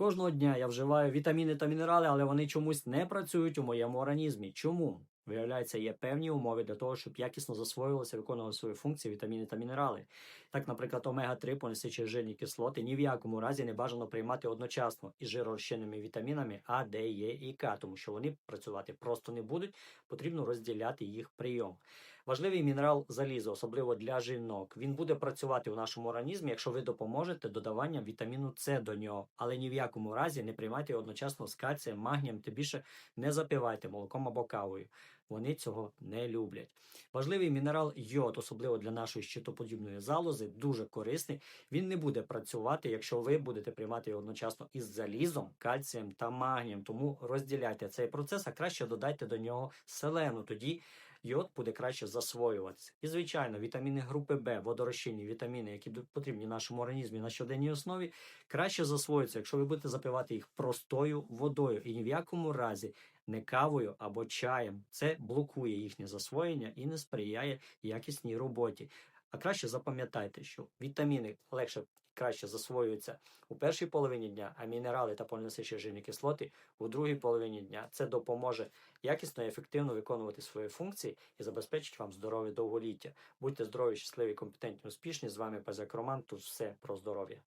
Кожного дня я вживаю вітаміни та мінерали, але вони чомусь не працюють у моєму організмі. Чому? Виявляється, є певні умови для того, щоб якісно засвоювалися, виконували свої функції вітаміни та мінерали. Так, наприклад, омега-3 понесичі жирні кислоти ні в якому разі не бажано приймати одночасно із жиророзчинними вітамінами А, Д, Е і К, тому що вони працювати просто не будуть, потрібно розділяти їх прийом. Важливий мінерал залізо, особливо для жінок. Він буде працювати у нашому організмі, якщо ви допоможете додаванням вітаміну С до нього, але ні в якому разі не приймайте його одночасно з кальцієм, магнієм, тим більше не запивайте молоком або кавою. Вони цього не люблять. Важливий мінерал йод, особливо для нашої щитоподібної залози, дуже корисний. Він не буде працювати, якщо ви будете приймати його одночасно із залізом, кальцієм та магнієм. Тому розділяйте цей процес, а краще додайте до нього селену. Тоді йод буде краще засвоюватися. І, звичайно, вітаміни групи Б, водорозчинні вітаміни, які потрібні нашому організмі на щоденній основі, краще засвоюються, якщо ви будете запивати їх простою водою і ні в якому разі не кавою або чаєм. Це блокує їхнє засвоєння і не сприяє якісній роботі. А краще запам'ятайте, що вітаміни легше краще засвоюються у першій половині дня, а мінерали та полінасичі жирні кислоти у другій половині дня. Це допоможе якісно і ефективно виконувати свої функції і забезпечить вам здорове довголіття. Будьте здорові, щасливі, компетентні, успішні. З вами Пазяк Роман. Тут все про здоров'я.